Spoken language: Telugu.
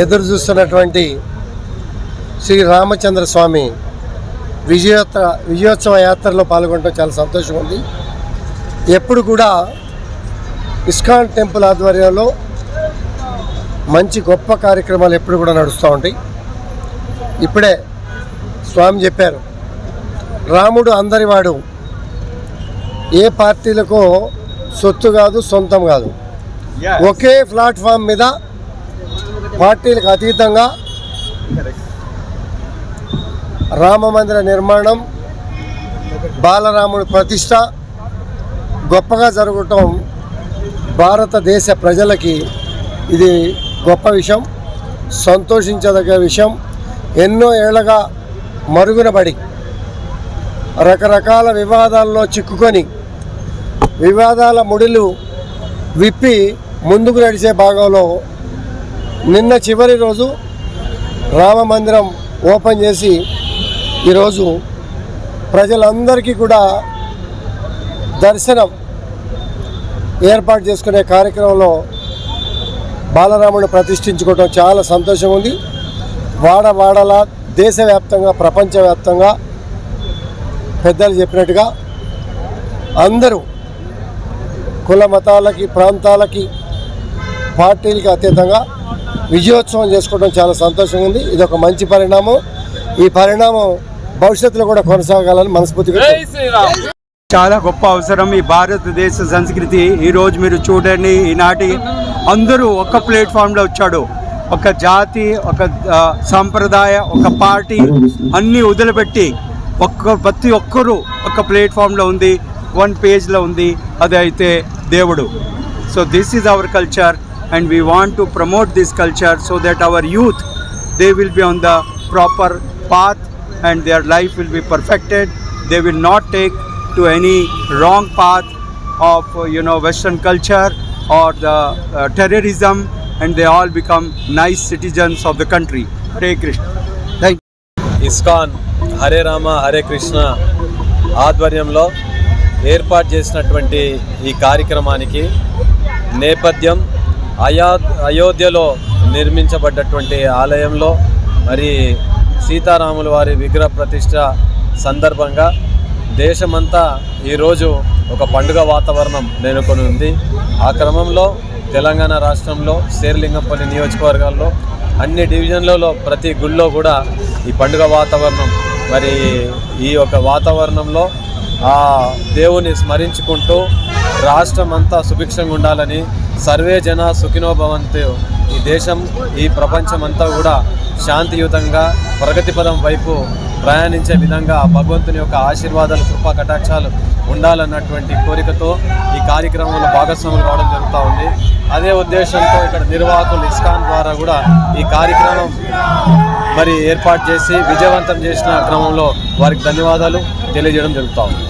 ఎదురు చూస్తున్నటువంటి శ్రీ రామచంద్ర స్వామి విజయోత్ర విజయోత్సవ యాత్రలో పాల్గొనడం చాలా సంతోషం ఉంది. ఎప్పుడు కూడా ఇస్కాన్ టెంపుల్ ఆధ్వర్యంలో మంచి గొప్ప కార్యక్రమాలు ఎప్పుడు కూడా నడుస్తూ ఉంటాయి. ఇప్పుడే స్వామి చెప్పారు రాముడు అందరివాడు ఏ పార్టీలకో సొత్తు కాదు సొంతం కాదు. ఒకే ప్లాట్ఫామ్ మీద పార్టీలకు అతీతంగా రామ మందిర నిర్మాణం బాలరాముడి ప్రతిష్ట గొప్పగా జరగటం భారతదేశ ప్రజలకి ఇది గొప్ప విషయం సంతోషించదగ్గ విషయం. ఎన్నో ఏళ్ళగా మరుగునబడి రకరకాల వివాదాల్లో చిక్కుకొని వివాదాల ముడిలు విప్పి ముందుకు నడిచే భాగంలో నిన్న చివరి రోజు రామ మందిరం ఓపెన్ చేసి ఈరోజు ప్రజలందరికీ కూడా దర్శనం ఏర్పాటు చేసుకునే కార్యక్రమంలో బాలరాముడు ప్రతిష్ఠించుకోవడం చాలా సంతోషం ఉంది. వాడవాడల దేశవ్యాప్తంగా ప్రపంచవ్యాప్తంగా పెద్దలు చెప్పినట్టుగా అందరూ కుల మతాలకి ప్రాంతాలకి పార్టీలకి అతీతంగా విజయోత్సవం చేసుకోవడం చాలా సంతోషంగా ఉంది. ఇది ఒక మంచి పరిణామం. ఈ పరిణామం భవిష్యత్తులో కూడా కొనసాగాలని మనస్ఫూర్తిగా చాలా గొప్ప అవసరం ఈ భారతదేశ సంస్కృతి. ఈరోజు మీరు చూడండి ఈనాటి అందరూ ఒక ప్లాట్ఫామ్లో వచ్చాడు. ఒక జాతి ఒక సాంప్రదాయ ఒక పార్టీ అన్నీ వదిలిపెట్టి ఒక్క ప్రతి ఒక్కరూ ఒక ప్లాట్ఫామ్లో ఉంది వన్ పేజ్లో ఉంది. అది అయితే దేవుడు. So this is our culture and we want to promote this culture so that our youth they will be on the proper path and their life will be perfected. They will not take to any wrong path of you know western culture or the uh, terrorism and they all become nice citizens of the country hare krishna thank you ISKCON Hare Rama Hare Krishna ఆధ్వర్యంలో ఏర్పాటు చేసినటువంటి ఈ కార్యక్రమానికి నేపథ్యం అయా అయోధ్యలో నిర్మించబడ్డటువంటి ఆలయంలో మరి సీతారాముల వారి విగ్రహ ప్రతిష్ట సందర్భంగా దేశమంతా ఈరోజు ఒక పండుగ వాతావరణం నెలకొని ఉంది ఆ క్రమంలో తెలంగాణ రాష్ట్రంలో శేర్లింగంపల్లి నియోజకవర్గాల్లో అన్ని డివిజన్లలో ప్రతి గుళ్ళో కూడా ఈ పండుగ వాతావరణం. మరి ఈ యొక్క వాతావరణంలో ఆ దేవుని స్మరించుకుంటూ రాష్ట్రం అంతా సుభిక్షంగా ఉండాలని సర్వే జన సుఖినోభవంతు ఈ దేశం ఈ ప్రపంచం అంతా కూడా శాంతియుతంగా ప్రగతిపదం వైపు ప్రయాణించే విధంగా భగవంతుని యొక్క ఆశీర్వాదాలు కృపా కటాక్షాలు ఉండాలన్నటువంటి కోరికతో ఈ కార్యక్రమంలో భాగస్వాములు కావడం జరుగుతూ ఉంది. అదే ఉద్దేశంతో ఇక్కడ నిర్వాహకులు ఇస్కాన్ ద్వారా కూడా ఈ కార్యక్రమం మరి ఏర్పాటు చేసి విజయవంతం చేసిన క్రమంలో వారికి ధన్యవాదాలు తెలియజేయడం జరుగుతూ ఉంది.